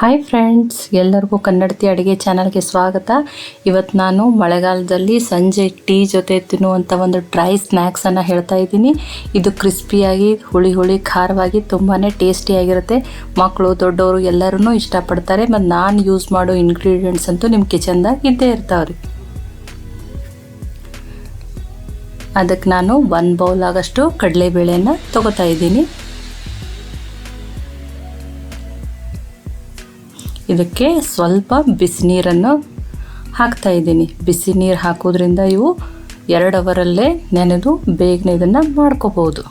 Hi friends ಎಲ್ಲರಿಗೂ ಕನ್ನಡತಿ ಅಡುಗೆ ಚಾನಲ್ಗೆ ಸ್ವಾಗತ. ಇವತ್ತು ನಾನು ಮಳೆಗಾಲದಲ್ಲಿ ಸಂಜೆ ಟೀ ಜೊತೆ ತಿನ್ನುವಂಥ ಒಂದು ಡ್ರೈ ಸ್ನ್ಯಾಕ್ಸನ್ನು ಹೇಳ್ತಾ ಇದ್ದೀನಿ. ಇದು ಕ್ರಿಸ್ಪಿಯಾಗಿ ಹುಳಿ ಹುಳಿ, ಖಾರವಾಗಿ ತುಂಬಾ ಟೇಸ್ಟಿಯಾಗಿರುತ್ತೆ ಮಕ್ಕಳು ದೊಡ್ಡವರು ಎಲ್ಲರೂ ಇಷ್ಟಪಡ್ತಾರೆ. ಮತ್ತು ನಾನು ಯೂಸ್ ಮಾಡೋ ಇಂಗ್ರೀಡಿಯೆಂಟ್ಸ್ ಅಂತೂ ನಿಮ್ಮ ಕಿಚನ್ದಾಗ ಇದ್ದೇ ಇರ್ತಾವ್ರಿ. ಅದಕ್ಕೆ ನಾನು ಒಂದು ಬೌಲ್ ಆಗಷ್ಟು ಕಡಲೆಬೇಳೆನ ತೊಗೋತಾ ಇದ್ದೀನಿ. ಇದಕ್ಕೆ ಸ್ವಲ್ಪ ಬಿಸಿ ನೀರನ್ನು ಹಾಕ್ತಾ ಇದ್ದೀನಿ. ಬಿಸಿ ನೀರು ಹಾಕೋದ್ರಿಂದ ಇವು ಎರಡು ಅವರಲ್ಲೇ ನೆನೆದು ಬೇಗನೆ ಇದನ್ನು ಮಾಡ್ಕೋಬೋದು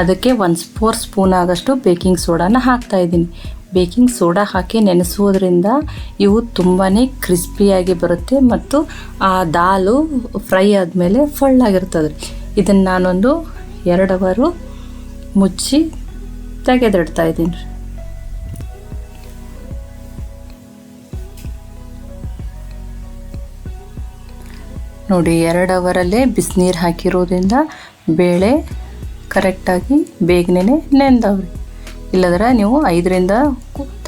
ಅದಕ್ಕೆ ಒಂದು ಫೋರ್ ಸ್ಪೂನ್ ಆಗಷ್ಟು ಬೇಕಿಂಗ್ ಸೋಡಾನ ಹಾಕ್ತಾ ಇದ್ದೀನಿ. ಬೇಕಿಂಗ್ ಸೋಡಾ ಹಾಕಿ ನೆನೆಸೋದ್ರಿಂದ ಇವು ತುಂಬಾ ಕ್ರಿಸ್ಪಿಯಾಗಿ ಬರುತ್ತೆ ಮತ್ತು ಆ ದಾಲು ಫ್ರೈ ಆದಮೇಲೆ ಫಳ್ಳಾಗಿರ್ತದೆ ಇದನ್ನು ನಾನೊಂದು ಎರಡು ಅವರು ಮುಚ್ಚಿ ತೆಗೆದಿಡ್ತಾ ಇದ್ದೀನಿ. ನೋಡಿ ಎರಡು ಅವರಲ್ಲೇ ಬಿಸಿನೀರು ಹಾಕಿರೋದ್ರಿಂದ ಬೇಳೆ ಕರೆಕ್ಟಾಗಿ ಬೇಗನೆ ನೆಂದವ್ರಿ. ಇಲ್ಲದ್ರೆ ನೀವು ಐದರಿಂದ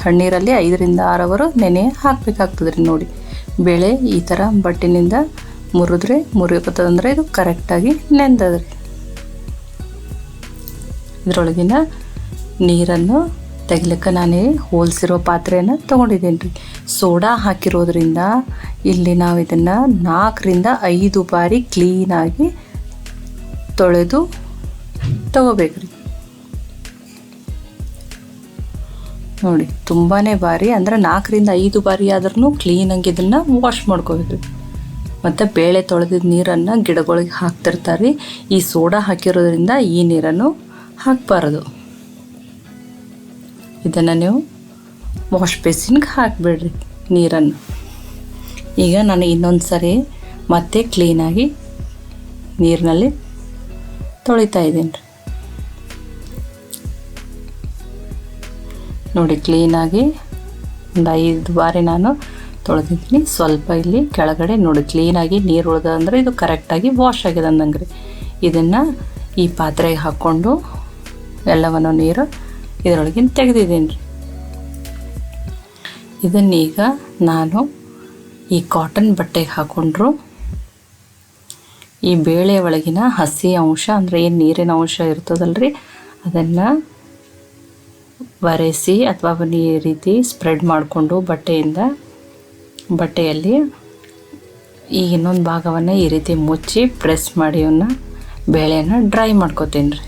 ತಣ್ಣೀರಲ್ಲಿ ಐದರಿಂದ ಆರು ಅವರು ನೆನೆ ಹಾಕಬೇಕಾಗ್ತದೆ ರೀ ನೋಡಿ. ಬೇಳೆ ಈ ಥರ ಬಟ್ಟಿನಿಂದ ಮುರಿದ್ರೆ ಮುರಿಯಕತ್ತದಂದ್ರೆ ಇದು ಕರೆಕ್ಟಾಗಿ ನೆಂದದ್ರಿ. ಇದರೊಳಗಿನ ನೀರನ್ನು ತೆಗಿಲಿಕ್ಕೆ ನಾನೇ ಹೋಲ್ಸಿರೋ ಪಾತ್ರೆಯನ್ನು ತೊಗೊಂಡಿದ್ದೀನಿ ರೀ. ಸೋಡಾ ಹಾಕಿರೋದ್ರಿಂದ ಇಲ್ಲಿ ನಾವು ಇದನ್ನು ನಾಲ್ಕರಿಂದ ಐದು ಬಾರಿ ಕ್ಲೀನಾಗಿ ತೊಳೆದು ತಗೋಬೇಕ್ರಿ ನೋಡಿ ತುಂಬಾ ಬಾರಿ, ಅಂದ್ರೆ ನಾಲ್ಕರಿಂದ ಐದು ಬಾರಿ ಆದ್ರೂ ಕ್ಲೀನಾಗಿ ಇದನ್ನು ವಾಶ್ ಮಾಡ್ಕೋಬೇಕ್ರಿ ಮತ್ತು ಬೇಳೆ ತೊಳೆದಿದ್ದ ನೀರನ್ನು ಗಿಡಗಳಿಗೆ ಹಾಕ್ತಿರ್ತಾರೆ ಈ ಸೋಡಾ ಹಾಕಿರೋದ್ರಿಂದ ಈ ನೀರನ್ನು ಹಾಕಬಾರ್ದು. ಇದನ್ನು ನೀವು ವಾಶ್ ಬೇಸಿನ್ಗೆ ಹಾಕಿಬಿಡ್ರಿ ನೀರನ್ನು. ಈಗ ನಾನು ಇನ್ನೊಂದು ಸರಿ ಮತ್ತೆ ಕ್ಲೀನಾಗಿ ನೀರಿನಲ್ಲಿ ತೊಳಿತಾ ಇದ್ದೀನಿ. ರೀ ನೋಡಿ ಕ್ಲೀನಾಗಿ ಒಂದು ಐದು ಬಾರಿ ನಾನು ತೊಳೆದಿದ್ದೀನಿ. ಸ್ವಲ್ಪ ಇಲ್ಲಿ ಕೆಳಗಡೆ ನೋಡಿ ಕ್ಲೀನಾಗಿ ನೀರು ಉಳ್ದ ಅಂದರೆ ಇದು ಕರೆಕ್ಟಾಗಿ ವಾಶ್ ಆಗಿದೆ ಅಂದಂಗೆ ರೀ ಇದನ್ನು ಈ ಪಾತ್ರೆಗೆ ಹಾಕ್ಕೊಂಡು ಎಲ್ಲವನ್ನು ನೀರು ಇದರೊಳಗಿನ ತೆಗೆದಿದ್ದೀನಿ ರೀ ಇದನ್ನೀಗ ನಾನು ಈ ಕಾಟನ್ ಬಟ್ಟೆಗೆ ಹಾಕ್ಕೊಂಡ್ರು ಈ ಬೇಳೆ ಒಳಗಿನ ಹಸಿ ಅಂಶ ಅಂದರೆ ಏನು ನೀರಿನ ಅಂಶ ಇರ್ತದಲ್ರಿ, ಅದನ್ನು ಒರೆಸಿ ಅಥವಾ ಈ ರೀತಿ ಸ್ಪ್ರೆಡ್ ಮಾಡಿಕೊಂಡು ಬಟ್ಟೆಯಿಂದ, ಬಟ್ಟೆಯಲ್ಲಿ ಈ ಇನ್ನೊಂದು ಭಾಗವನ್ನು ಈ ರೀತಿ ಮುಚ್ಚಿ ಪ್ರೆಸ್ ಮಾಡಿ ಅವನ್ನ ಬೇಳೆನ ಡ್ರೈ ಮಾಡ್ಕೋತೀನಿ ರೀ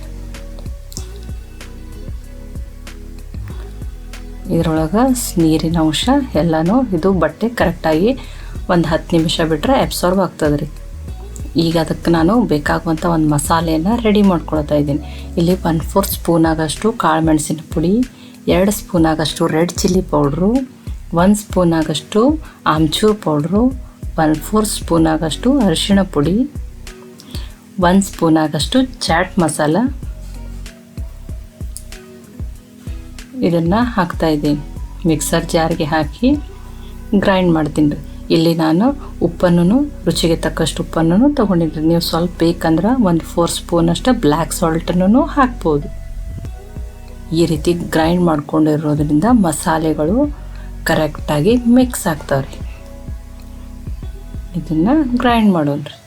ಇದರೊಳಗೆ ನೀರಿನ ಅಂಶ ಎಲ್ಲನೂ ಇದು ಬಟ್ಟೆ ಕರೆಕ್ಟಾಗಿ ಒಂದು ಹತ್ತು ನಿಮಿಷ ಬಿಟ್ಟರೆ ಅಬ್ಸಾರ್ಬ್ ಆಗ್ತದೆ ರೀ. ಈಗ ಅದಕ್ಕೆ ನಾನು ಬೇಕಾಗುವಂಥ ಒಂದು ಮಸಾಲೆಯನ್ನು ರೆಡಿ ಮಾಡ್ಕೊಳ್ತಾ ಇದ್ದೀನಿ. ಇಲ್ಲಿ ಒನ್ ಫೋರ್ ಸ್ಪೂನ್ ಆಗಷ್ಟು ಕಾಳು ಮೆಣಸಿನ ಪುಡಿ, ಎರಡು ಸ್ಪೂನ್ ಆಗಷ್ಟು ರೆಡ್ ಚಿಲ್ಲಿ ಪೌಡ್ರು ಒಂದು spoon ಆಗಷ್ಟು amchur powder one four spoon ಆಗಷ್ಟು ಅರಿಶಿಣ ಪುಡಿ, ಒಂದು ಸ್ಪೂನ್ ಆಗಷ್ಟು ಚಾಟ್ ಮಸಾಲ ಇದನ್ನು ಹಾಕ್ತಾಯಿದ್ದೀನಿ ಮಿಕ್ಸರ್ ಜಾರ್ಗೆ ಹಾಕಿ ಗ್ರೈಂಡ್ ಮಾಡ್ತೀನಿ ರೀ. ಇಲ್ಲಿ ನಾನು ಉಪ್ಪನ್ನು ರುಚಿಗೆ ತಕ್ಕಷ್ಟು ಉಪ್ಪನ್ನು ತೊಗೊಂಡಿದ್ರಿ ನೀವು ಸ್ವಲ್ಪ ಬೇಕಂದ್ರೆ ಒಂದು ಫೋರ್ ಸ್ಪೂನಷ್ಟು ಬ್ಲ್ಯಾಕ್ ಸಾಲ್ಟನ್ನು ಹಾಕ್ಬೋದು. ಈ ರೀತಿ ಗ್ರೈಂಡ್ ಮಾಡ್ಕೊಂಡಿರೋದ್ರಿಂದ ಮಸಾಲೆಗಳು ಕರೆಕ್ಟಾಗಿ ಮಿಕ್ಸ್ ಆಗ್ತಾವ್ರಿ. ಇದನ್ನು ಗ್ರೈಂಡ್ ಮಾಡೋಣ ರೀ.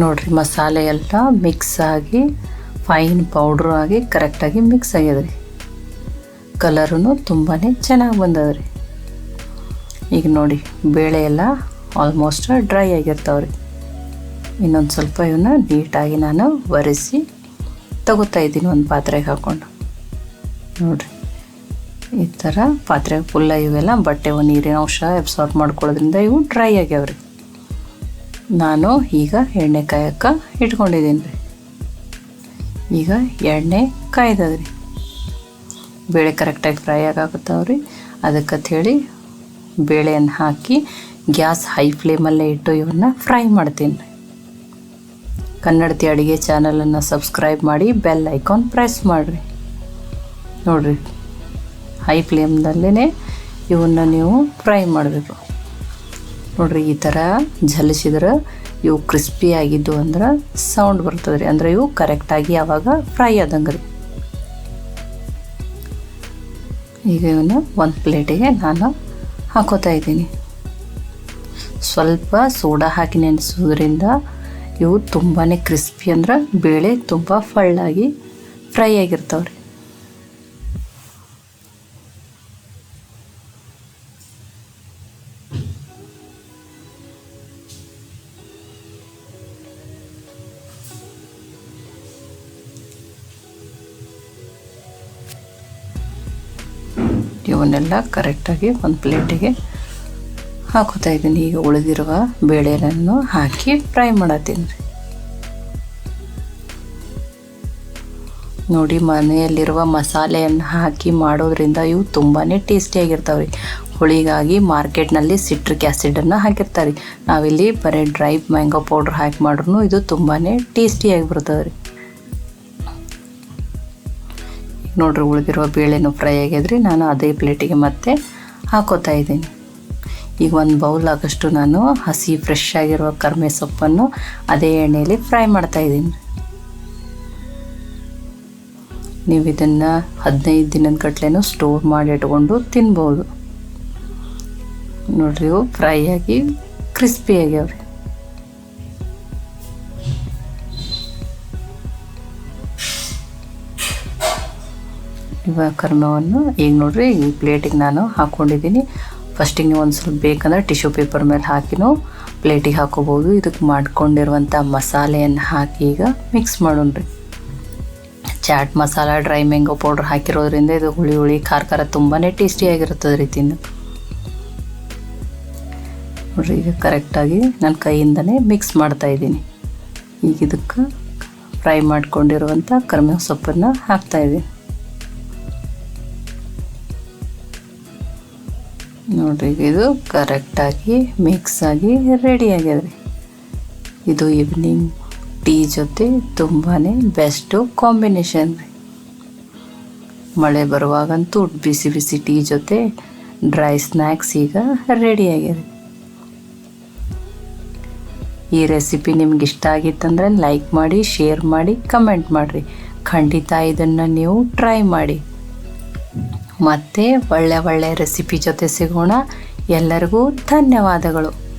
ನೋಡಿರಿ, ಮಸಾಲೆ ಎಲ್ಲ ಮಿಕ್ಸ್ ಆಗಿ ಫೈನ್ ಪೌಡ್ರ್ ಆಗಿ ಕರೆಕ್ಟಾಗಿ ಮಿಕ್ಸ್ ಆಗ್ಯದ ರೀ ಕಲರೂ ತುಂಬಾ ಚೆನ್ನಾಗಿ ಬಂದದ ಈಗ ನೋಡಿ, ಬೇಳೆ ಎಲ್ಲ ಆಲ್ಮೋಸ್ಟ್ ಡ್ರೈ ಆಗಿರ್ತಾವೆ ರೀ ಇನ್ನೊಂದು ಸ್ವಲ್ಪ ಇವನ್ನ ನೀಟಾಗಿ ನಾನು ಒರೆಸಿ ತಗೋತಾ ಇದ್ದೀನಿ ಒಂದು ಪಾತ್ರೆಗೆ ಹಾಕ್ಕೊಂಡು ನೋಡಿರಿ, ಈ ಥರ ಪಾತ್ರೆಗೆ ಫುಲ್ಲ ಇವೆಲ್ಲ ಬಟ್ಟೆ ನೀರಿನ ಅಂಶ ಅಬ್ಸಾರ್ಬ್ ಮಾಡ್ಕೊಳ್ಳೋದ್ರಿಂದ ಇವು ಡ್ರೈ ಆಗ್ಯಾವ್ರಿ. ನಾನು ಈಗ ಎಣ್ಣೆ ಕಾಯಕ್ಕೆ ಇಟ್ಕೊಂಡಿದ್ದೀನಿ. ರೀ ಈಗ ಎಣ್ಣೆ ಕಾಯ್ದದ ರೀ ಬೇಳೆ ಕರೆಕ್ಟಾಗಿ ಫ್ರೈ ಅದಕ್ಕೆ ಹೇಳಿ ಬೇಳೆಯನ್ನು ಹಾಕಿ ಗ್ಯಾಸ್ ಹೈ ಫ್ಲೇಮಲ್ಲೇ ಇಟ್ಟು ಇವನ್ನ ಫ್ರೈ ಮಾಡ್ತೀನಿ. ರೀ ಕನ್ನಡತಿ ಅಡುಗೆ ಚಾನಲನ್ನು ಸಬ್ಸ್ಕ್ರೈಬ್ ಮಾಡಿ ಬೆಲ್ ಐಕಾನ್ ಪ್ರೆಸ್ ಮಾಡಿರಿ. ನೋಡಿರಿ, ಹೈ ಫ್ಲೇಮ್ದಲ್ಲೇ ಇವನ್ನ ನೀವು ಫ್ರೈ ಮಾಡಬೇಕು. ನೋಡ್ರಿ ಈ ಥರ ಝಲಿಸಿದ್ರೆ, ಇವು ಕ್ರಿಸ್ಪಿ ಆಗಿದ್ದು ಅಂದ್ರೆ ಸೌಂಡ್ ಬರ್ತದೆ ರೀ ಅಂದ್ರೆ ಇವು ಕರೆಕ್ಟಾಗಿ ಆವಾಗ ಫ್ರೈ ಆದಂಗೆ ರೀ ಈಗ ಇವನ್ನ ಒಂದು ಪ್ಲೇಟಿಗೆ ನಾನು ಹಾಕೋತಾ ಇದ್ದೀನಿ. ಸ್ವಲ್ಪ ಸೋಡಾ ಹಾಕಿ ನೆನೆಸೋದ್ರಿಂದ ಇವು ತುಂಬಾ ಕ್ರಿಸ್ಪಿ ಅಂದ್ರೆ, ಬೇಳೆ ತುಂಬ ಫಳ್ಳಾಗಿ ಫ್ರೈ ಆಗಿರ್ತಾವೆ ರೀ ಇವನ್ನೆಲ್ಲ ಕರೆಕ್ಟಾಗಿ ಒಂದು ಪ್ಲೇಟಿಗೆ ಹಾಕೋತಾ ಇದ್ದೀನಿ. ಈಗ ಉಳಿದಿರುವ ಬೇಳೆಯನ್ನು ಹಾಕಿ ಫ್ರೈ ಮಾಡತ್ತೀನಿ. ರೀ ನೋಡಿ, ಮನೆಯಲ್ಲಿರುವ ಮಸಾಲೆಯನ್ನು ಹಾಕಿ ಮಾಡೋದ್ರಿಂದ ಇವು ತುಂಬಾ ಟೇಸ್ಟಿಯಾಗಿರ್ತಾವೆ ರೀ ಹುಳಿಗಾಗಿ ಮಾರ್ಕೆಟ್ನಲ್ಲಿ ಸಿಟ್ರಿಕ್ ಆ್ಯಸಿಡನ್ನು ಹಾಕಿರ್ತಾರೆ. ರೀ ನಾವಿಲ್ಲಿ ಬರೀ ಡ್ರೈ ಮ್ಯಾಂಗೋ ಪೌಡ್ರ್ ಹಾಕಿ ಮಾಡ್ರೂ ಇದು ತುಂಬಾ ಟೇಸ್ಟಿಯಾಗಿ ಬರ್ತದೆ ರೀ. ನೋಡ್ರಿ ಉಳಿದಿರುವ ಬೇಳೆನೂ ಫ್ರೈ ಆಗಿದ್ರಿ. ನಾನು ಅದೇ ಪ್ಲೇಟಿಗೆ ಮತ್ತೆ ಹಾಕೋತಾ ಇದ್ದೀನಿ. ಈಗ ಒಂದು ಬೌಲ್ ಆಗಷ್ಟು ನಾನು ಹಸಿ ಫ್ರೆಶ್ ಆಗಿರುವ ಕರ್ಮೆ ಸೊಪ್ಪನ್ನು ಅದೇ ಎಣ್ಣೆಯಲ್ಲಿ ಫ್ರೈ ಮಾಡ್ತಾ ಇದ್ದೀನಿ. ನೀವು ಇದನ್ನು ಹದಿನೈದು ದಿನದ ಗಟ್ಲೆನೂ ಸ್ಟೋರ್ ಮಾಡಿ ಇಟ್ಕೊಂಡು ತಿನ್ಬೋದು. ನೋಡ್ರಿ ಫ್ರೈ ಆಗಿ ಕ್ರಿಸ್ಪಿ ಆಗ್ಯಾವ್ರಿ ಇವಾಗ ಕರ್ಮವನ್ನು ಈಗ ನೋಡ್ರಿ, ಈ ಪ್ಲೇಟಿಗೆ ನಾನು ಹಾಕ್ಕೊಂಡಿದ್ದೀನಿ ಫಸ್ಟಿಗೆ ನೀವು ಒಂದು ಸ್ವಲ್ಪ ಬೇಕಂದ್ರೆ ಟಿಶ್ಯೂ ಪೇಪರ್ ಮೇಲೆ ಹಾಕಿನೂ ಪ್ಲೇಟಿಗೆ ಹಾಕೋಬೋದು ಇದಕ್ಕೆ ಮಾಡ್ಕೊಂಡಿರುವಂಥ ಮಸಾಲೆಯನ್ನು ಹಾಕಿ ಈಗ mix ಮಾಡೋಣ್ರಿ chaat masala dry mango powder ಹಾಕಿರೋದ್ರಿಂದ ಇದು ಹುಳಿ ಹುಳಿ, ಖಾರ ಖಾರ ತುಂಬಾ ಟೇಸ್ಟಿಯಾಗಿರುತ್ತದೆ ರೀ ತಿನ್ನು. ನೋಡ್ರಿ, ಈಗ ಕರೆಕ್ಟಾಗಿ ನನ್ನ ಕೈಯಿಂದನೇ ಮಿಕ್ಸ್ ಮಾಡ್ತಾ ಇದ್ದೀನಿ. ಈಗ ಇದಕ್ಕೆ ಫ್ರೈ ಮಾಡ್ಕೊಂಡಿರುವಂಥ ಕರ್ಮೇವ್ ಸೊಪ್ಪನ್ನು ಹಾಕ್ತಾಯಿದ್ದೀನಿ ನೋಡ್ರಿ, ಇದು ಕರೆಕ್ಟಾಗಿ ಮಿಕ್ಸ್ ಆಗಿ ರೆಡಿ ಆಗಿದೆ. ಇದು ಈವ್ನಿಂಗ್ ಟೀ ಜೊತೆ ತುಂಬಾ ಬೆಸ್ಟು ಕಾಂಬಿನೇಷನ್ ಮಳೆ ಬರುವಾಗಂತೂ ಬಿಸಿ ಬಿಸಿ ಟೀ ಜೊತೆ ಡ್ರೈ ಸ್ನ್ಯಾಕ್ಸ್ ಈಗ ರೆಡಿ ಆಗ್ಯದ ಈ ರೆಸಿಪಿ ನಿಮ್ಗೆ ಇಷ್ಟ ಆಗಿತ್ತಂದ್ರೆ ಲೈಕ್ ಮಾಡಿ ಶೇರ್ ಮಾಡಿ ಕಮೆಂಟ್ ಮಾಡಿರಿ. ಖಂಡಿತ ಇದನ್ನು ನೀವು ಟ್ರೈ ಮಾಡಿ. ಮತ್ತೆ ಒಳ್ಳೆ ಒಳ್ಳೆ ರೆಸಿಪಿ ಜೊತೆ ಸಿಗೋಣ. ಎಲ್ಲರಿಗೂ ಧನ್ಯವಾದಗಳು.